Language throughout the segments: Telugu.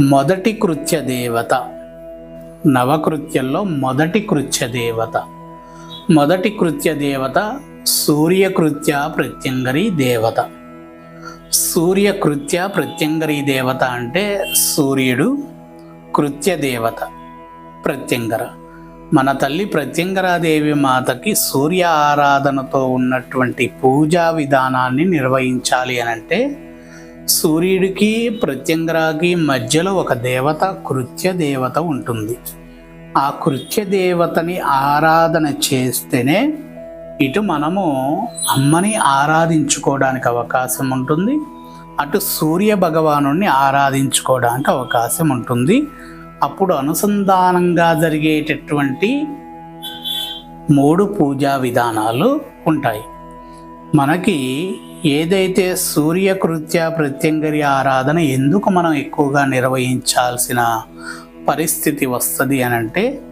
మొదటి కృత్య దేవత నవకృత్యంలో మొదటి కృత్య దేవత మొదటి కృత్య దేవత సూర్యకృత్య ప్రత్యంగరి దేవత. సూర్యకృత్య ప్రత్యంగరి దేవత అంటే సూర్యుడు కృత్య దేవత ప్రత్యంగర. మన తల్లి ప్రత్యంగరాదేవి మాతకి సూర్య ఆరాధనతో ఉన్నటువంటి పూజా విధానాన్ని నిర్వహించాలి అని అంటే సూర్యుడికి ప్రత్యంగరాకి మధ్యలో ఒక దేవత కృత్య దేవత ఉంటుంది. ఆ కృత్య దేవతని ఆరాధన చేస్తేనే ఇటు మనము అమ్మని ఆరాధించుకోవడానికి అవకాశం ఉంటుంది. అటు సూర్య భగవాను ఆరాధించుకోవడానికి అవకాశం ఉంటుంది. అప్పుడు అనుసంధానంగా జరిగేటటువంటి మూడు పూజా విధానాలు ఉంటాయి. మనకి ఏదైతే సూర్యకృత్య ప్రత్యంగరి ఆరాధన ఎందుకు మనం ఎక్కువగా నిర్వహించాల్సిన పరిస్థితి వస్తుంది అని అంటే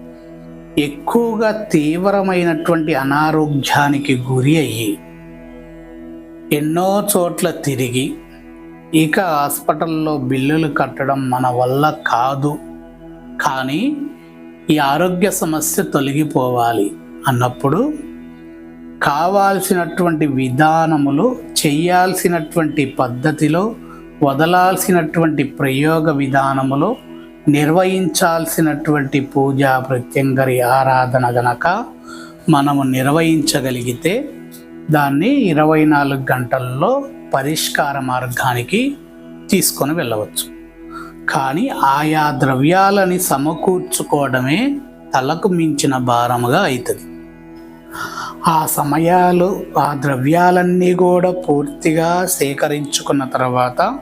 ఎక్కువగా తీవ్రమైనటువంటి అనారోగ్యానికి గురి అయ్యి ఎన్నో చోట్ల తిరిగి ఇక హాస్పిటల్లో బిల్లులు కట్టడం మన వల్ల కాదు. కానీ ఈ ఆరోగ్య సమస్య తొలగిపోవాలి అన్నప్పుడు కావాల్సినటువంటి విధానములు చేయాల్సినటువంటి పద్ధతిలో వదలాల్సినటువంటి ప్రయోగ విధానములో నిర్వహించాల్సినటువంటి పూజా ప్రత్యంగరి ఆరాధన గనక మనము నిర్వహించగలిగితే దాన్ని ఇరవై నాలుగు గంటల్లో పరిష్కార మార్గానికి తీసుకొని వెళ్ళవచ్చు. కానీ ఆయా ద్రవ్యాలని సమకూర్చుకోవడమే తలకు మించిన భారముగా అవుతుంది ఆ సమయాలు ఆ ద్రవ్యాలన్నీ కూడా పూర్తిగా సేకరించుకున్న తర్వాత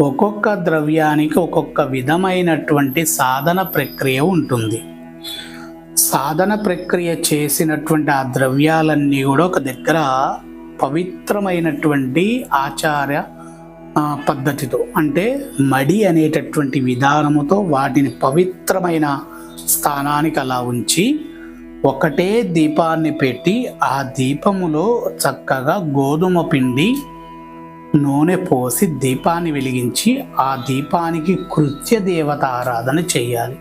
ఒక్కొక్క ద్రవ్యానికి ఒక్కొక్క విధమైనటువంటి సాధన ప్రక్రియ ఉంటుంది. సాధన ప్రక్రియ చేసినటువంటి ఆ ద్రవ్యాలన్నీ కూడా ఒక దగ్గర పవిత్రమైనటువంటి ఆచార పద్ధతితో అంటే మడి అనేటటువంటి విధానముతో వాటిని పవిత్రమైన స్థానానికి అలా ఉంచి ఒకటే దీపాన్ని పెట్టి ఆ దీపములో చక్కగా గోధుమ పిండి నూనె పోసి దీపాన్ని వెలిగించి ఆ దీపానికి కృత్య దేవత ఆరాధన చేయాలి.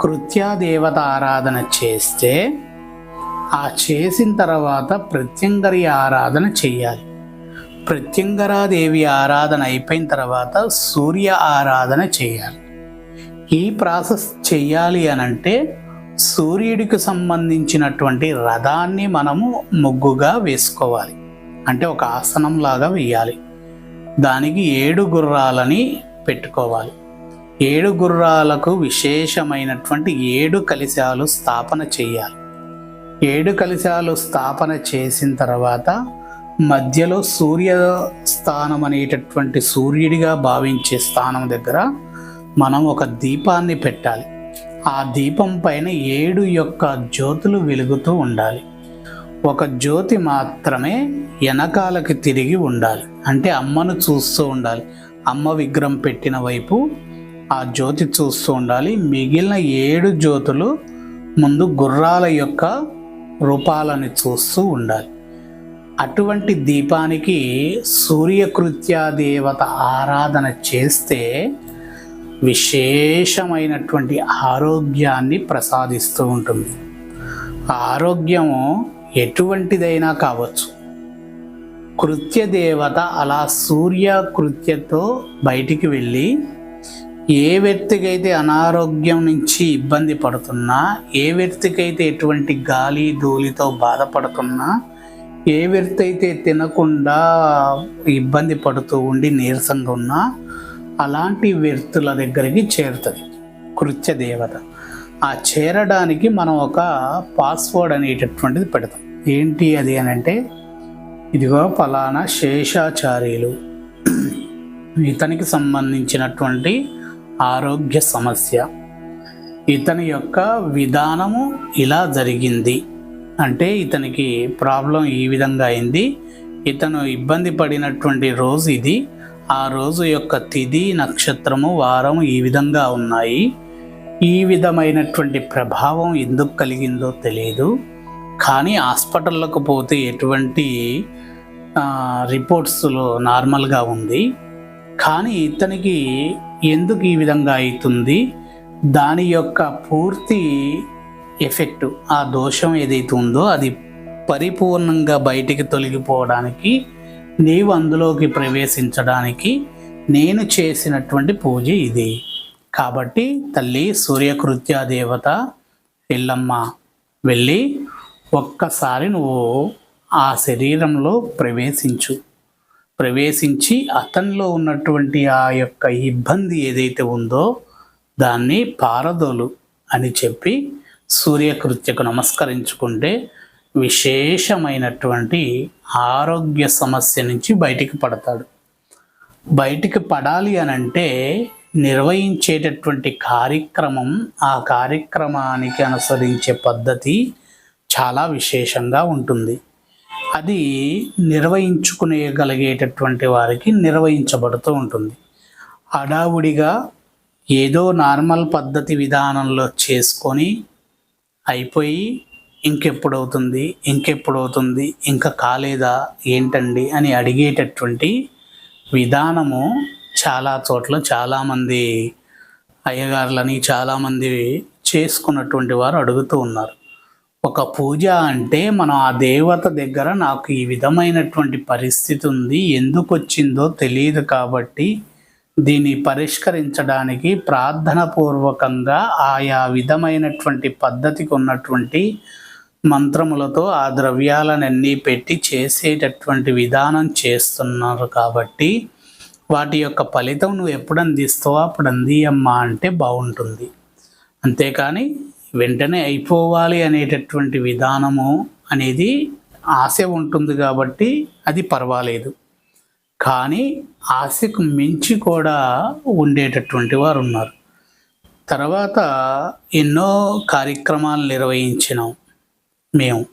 కృత్య దేవత ఆరాధన చేస్తే ఆ చేసిన తర్వాత ప్రత్యంగరి ఆరాధన చేయాలి. ప్రత్యంగరాదేవి ఆరాధన అయిపోయిన తర్వాత సూర్య ఆరాధన చేయాలి. ఈ ప్రాసెస్ చేయాలి అనంటే సూర్యుడికి సంబంధించినటువంటి రథాన్ని మనము ముగ్గుగా వేసుకోవాలి. అంటే ఒక ఆసనం లాగా వేయాలి. దానికి ఏడు గుర్రాలని పెట్టుకోవాలి. ఏడు గుర్రాలకు విశేషమైనటువంటి ఏడు కలశాలు స్థాపన చేయాలి. ఏడు కలశాలు స్థాపన చేసిన తర్వాత మధ్యలో సూర్య స్థానం అనేటటువంటి సూర్యుడిగా భావించే స్థానం దగ్గర మనం ఒక దీపాన్ని పెట్టాలి. ఆ దీపం పైన ఏడు యొక్క జ్యోతులు వెలుగుతూ ఉండాలి. ఒక జ్యోతి మాత్రమే వెనకాలకి తిరిగి ఉండాలి. అంటే అమ్మను చూస్తూ ఉండాలి. అమ్మ విగ్రహం పెట్టిన వైపు ఆ జ్యోతి చూస్తూ ఉండాలి. మిగిలిన ఏడు జ్యోతులు ముందు గుర్రాల యొక్క రూపాలను చూస్తూ ఉండాలి. అటువంటి దీపానికి సూర్యకృత్య దేవత ఆరాధన చేస్తే విశేషమైనటువంటి ఆరోగ్యాన్ని ప్రసాదిస్తూ ఉంటుంది. ఆరోగ్యము ఎటువంటిదైనా కావచ్చు. కృత్య దేవత అలా సూర్య కృత్యతో బయటికి వెళ్ళి ఏ వ్యక్తికైతే అనారోగ్యం నుంచి ఇబ్బంది పడుతున్నా ఏ వ్యక్తికైతే ఎటువంటి గాలి ధూళితో బాధపడుతున్నా ఏ వ్యక్తి అయితే తినకుండా ఇబ్బంది పడుతూ ఉండి నీరసంగా ఉన్నా అలాంటి వ్యక్తుల దగ్గరికి చేరుతుంది. కృత్య దేవత. ఆ చేరడానికి మనం ఒక పాస్వర్డ్ అనేటటువంటిది పెడతాం. ఏంటి అది అని అంటే ఇదిగో ఫలానా శేషాచార్యులు. ఇతనికి సంబంధించినటువంటి ఆరోగ్య సమస్య. ఇతని యొక్క విధానము ఇలా జరిగింది. అంటే ఇతనికి ప్రాబ్లం ఈ విధంగా అయింది. ఇతను ఇబ్బంది పడినటువంటి రోజు ఇది. ఆ రోజు యొక్క తిథి నక్షత్రము వారం ఈ విధంగా ఉన్నాయి. ఈ విధమైనటువంటి ప్రభావం ఎందుకు కలిగిందో తెలియదు కానీ హాస్పిటల్లోకి పోతే ఎటువంటి రిపోర్ట్స్లో నార్మల్గా ఉంది. కానీ ఇతనికి ఎందుకు ఈ విధంగా అవుతుంది? దాని యొక్క పూర్తి ఎఫెక్ట్ ఆ దోషం ఏదైతే ఉందో అది పరిపూర్ణంగా బయటికి తొలగిపోవడానికి నీవు అందులోకి ప్రవేశించడానికి నేను చేసినటువంటి పూజ ఇది. కాబట్టి తల్లి సూర్యకృత్య దేవత ఎల్లమ్మ వెళ్ళి ఒక్కసారి నువ్వు ఆ శరీరంలో ప్రవేశించు. ప్రవేశించి అతనిలో ఉన్నటువంటి ఆ యొక్క ఇబ్బంది ఏదైతే ఉందో దాన్ని పారదోలు అని చెప్పి సూర్యకృత్యకు నమస్కరించుకుంటే విశేషమైనటువంటి ఆరోగ్య సమస్య నుంచి బయటికి పడతాడు. బయటికి పడాలి అని అంటే నిర్వహించేటటువంటి కార్యక్రమం ఆ కార్యక్రమానికి అనుసరించే పద్ధతి చాలా విశేషంగా ఉంటుంది. అది నిర్వహించుకునేగలిగేటటువంటి వారికి నిర్వహించబడుతూ ఉంటుంది. హడావుడిగా ఏదో నార్మల్ పద్ధతి విధానంలో చేసుకొని అయిపోయి ఇంకెప్పుడవుతుంది? ఇంకెప్పుడవుతుంది? ఇంకా కాలేదా? ఏంటండి? అని అడిగేటటువంటి విధానము చాలా చోట్ల చాలామంది అయ్యగారులని చాలామంది చేసుకున్నటువంటి వారు అడుగుతూ ఉన్నారు. ఒక పూజ అంటే మనం ఆ దేవత దగ్గర నాకు ఈ విధమైనటువంటి పరిస్థితి ఉంది ఎందుకు వచ్చిందో తెలియదు కాబట్టి దీన్ని పరిష్కరించడానికి ప్రార్థన పూర్వకంగా ఆయా విధమైనటువంటి పద్ధతికి ఉన్నటువంటి మంత్రములతో ఆ ద్రవ్యాలనన్నీ పెట్టి చేసేటటువంటి విధానం చేస్తున్నారు కాబట్టి వాటి యొక్క ఫలితం నువ్వు ఎప్పుడు అందిస్తావో అప్పుడు అందియమ్మా అంటే బాగుంటుంది. అంతేకాని వెంటనే అయిపోవాలి అనేటటువంటి విధానము అనేది ఆశ ఉంటుంది కాబట్టి అది పర్వాలేదు. కానీ ఆశకు మించి కూడా ఉండేటటువంటి వారు ఉన్నారు. తర్వాత ఎన్నో కార్యక్రమాలు నిర్వహించినాం. మేము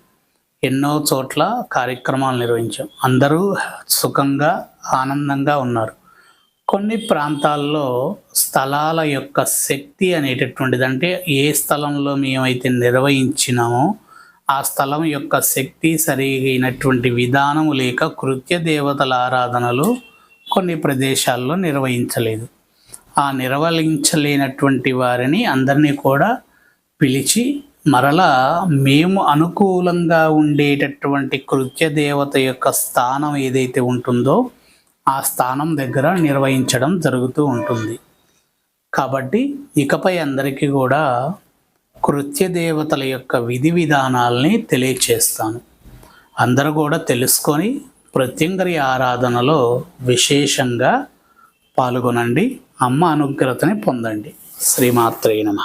ఎన్నో చోట్ల కార్యక్రమాలు నిర్వహించాం. అందరూ సుఖంగా ఆనందంగా ఉన్నారు. కొన్ని ప్రాంతాల్లో స్థలాల యొక్క శక్తి అనేటటువంటిది అంటే ఏ స్థలంలో మేమైతే నిర్వహించినామో ఆ స్థలం యొక్క శక్తి సరైనటువంటి విధానము లేక కృత్య దేవతల ఆరాధనలు కొన్ని ప్రదేశాల్లో నిర్వహించలేదు. ఆ నిర్వహించలేనటువంటి వారిని అందరినీ కూడా పిలిచి మరలా మేము అనుకూలంగా ఉండేటటువంటి కృత్య దేవత యొక్క స్థానం ఏదైతే ఉంటుందో ఆ స్థానం దగ్గర నిర్వహించడం జరుగుతూ ఉంటుంది. కాబట్టి ఇకపై అందరికీ కూడా కృత్య దేవతల యొక్క విధి విధానాల్ని తెలియచేస్తాను. అందరూ కూడా తెలుసుకొని ప్రత్యంగరి ఆరాధనలో విశేషంగా పాల్గొనండి. అమ్మ అనుగ్రతని పొందండి. శ్రీమాత్రే నమ.